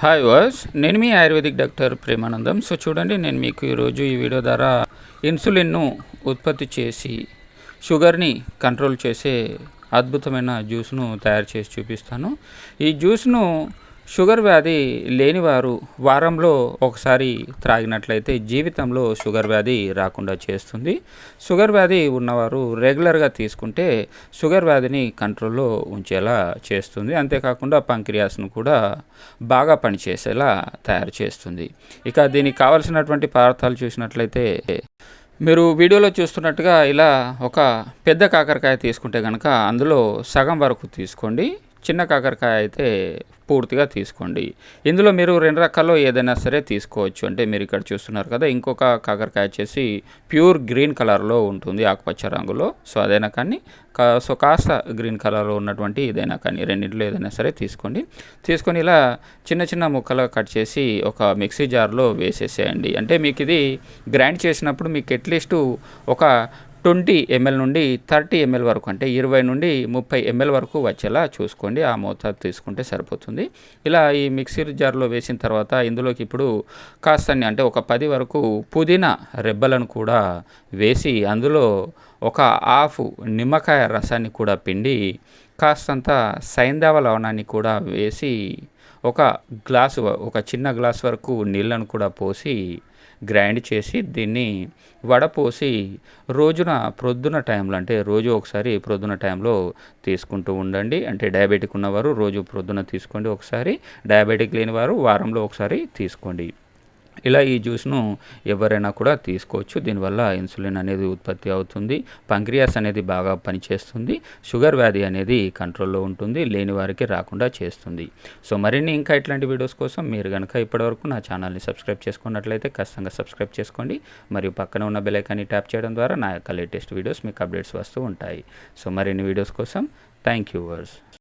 Hi వాస్ నేను మీ ఆయుర్వేదిక్ డాక్టర్ ప్రేమానందం. సో చూడండి నేను మీకు ఈరోజు ఈ వీడియో ద్వారా ఇన్సులిన్ను ఉత్పత్తి చేసి షుగర్ని కంట్రోల్ చేసే అద్భుతమైన జ్యూస్ను తయారు చేసి చూపిస్తాను. ఈ జ్యూస్ను షుగర్ వ్యాధి లేనివారు వారంలో ఒకసారి త్రాగినట్లయితే జీవితంలో షుగర్ వ్యాధి రాకుండా చేస్తుంది. షుగర్ వ్యాధి ఉన్నవారు రెగ్యులర్గా తీసుకుంటే షుగర్ వ్యాధిని కంట్రోల్లో ఉంచేలా చేస్తుంది. అంతేకాకుండా పంక్రియాస్ను కూడా బాగా పనిచేసేలా తయారు చేస్తుంది. ఇక దీనికి కావలసినటువంటి పదార్థాలు చూసినట్లయితే మీరు వీడియోలో చూస్తున్నట్టుగా ఇలా ఒక పెద్ద కాకరకాయ తీసుకుంటే కనుక అందులో సగం వరకు తీసుకోండి. చిన్న కాకరకాయ అయితే పూర్తిగా తీసుకోండి. ఇందులో మీరు రెండు రకాల్లో ఏదైనా సరే తీసుకోవచ్చు. అంటే మీరు ఇక్కడ చూస్తున్నారు కదా ఇంకొక కాకరకాయ వచ్చేసి ప్యూర్ గ్రీన్ కలర్లో ఉంటుంది ఆకుపచ్చ రంగులో. సో అదైనా కానీ కా సో కాస్త గ్రీన్ కలర్లో ఉన్నటువంటి ఏదైనా కానీ రెండింటిలో ఏదైనా సరే తీసుకోండి. తీసుకొని ఇలా చిన్న చిన్న ముక్కలు కట్ చేసి ఒక మిక్సీ జార్లో వేసేసేయండి. అంటే మీకు ఇది గ్రైండ్ చేసినప్పుడు మీకు అట్లీస్ట్ ఒక ట్వంటీ ఎంఎల్ నుండి థర్టీ ఎంఎల్ వరకు అంటే ఇరవై నుండి ముప్పై ఎంఎల్ వరకు వచ్చేలా చూసుకోండి. ఆ మోతాదు తీసుకుంటే సరిపోతుంది. ఇలా ఈ మిక్సీ జార్లో వేసిన తర్వాత ఇందులోకి ఇప్పుడు కాస్తని అంటే ఒక పది వరకు పుదీనా రెబ్బలను కూడా వేసి అందులో ఒక హాఫ్ నిమ్మకాయ రసాన్ని కూడా పిండి కాస్తంత సైంధవ లవణాన్ని కూడా వేసి ఒక గ్లాసు ఒక చిన్న గ్లాస్ వరకు నీళ్ళను కూడా పోసి గ్రైండ్ చేసి దీన్ని వడపోసి రోజున ప్రొద్దున టైంలో అంటే రోజు ఒకసారి ప్రొద్దున టైంలో తీసుకుంటూ ఉండండి. అంటే డయాబెటిక్ ఉన్నవారు రోజు ప్రొద్దున తీసుకోండి ఒకసారి డయాబెటిక్ లేని వారు వారంలో ఒకసారి తీసుకోండి. ఇలా ఈ జ్యూస్ను ఎవరైనా కూడా తీసుకోవచ్చు. దీనివల్ల ఇన్సులిన్ అనేది ఉత్పత్తి అవుతుంది. పంక్రియాస్ అనేది బాగా పనిచేస్తుంది. షుగర్ వ్యాధి అనేది కంట్రోల్లో ఉంటుంది. లేని వారికి రాకుండా చేస్తుంది. సో మరిన్ని ఇంకా ఇట్లాంటి వీడియోస్ కోసం మీరు కనుక ఇప్పటివరకు నా ఛానల్ని సబ్స్క్రైబ్ చేసుకున్నట్లయితే ఖచ్చితంగా సబ్స్క్రైబ్ చేసుకోండి. మరియు పక్కన ఉన్న బెలైకాన్ని ట్యాప్ చేయడం ద్వారా నా యొక్క లేటెస్ట్ వీడియోస్ మీకు అప్డేట్స్ వస్తూ ఉంటాయి. సో మరిన్ని వీడియోస్ కోసం థ్యాంక్ యూ వర్స్.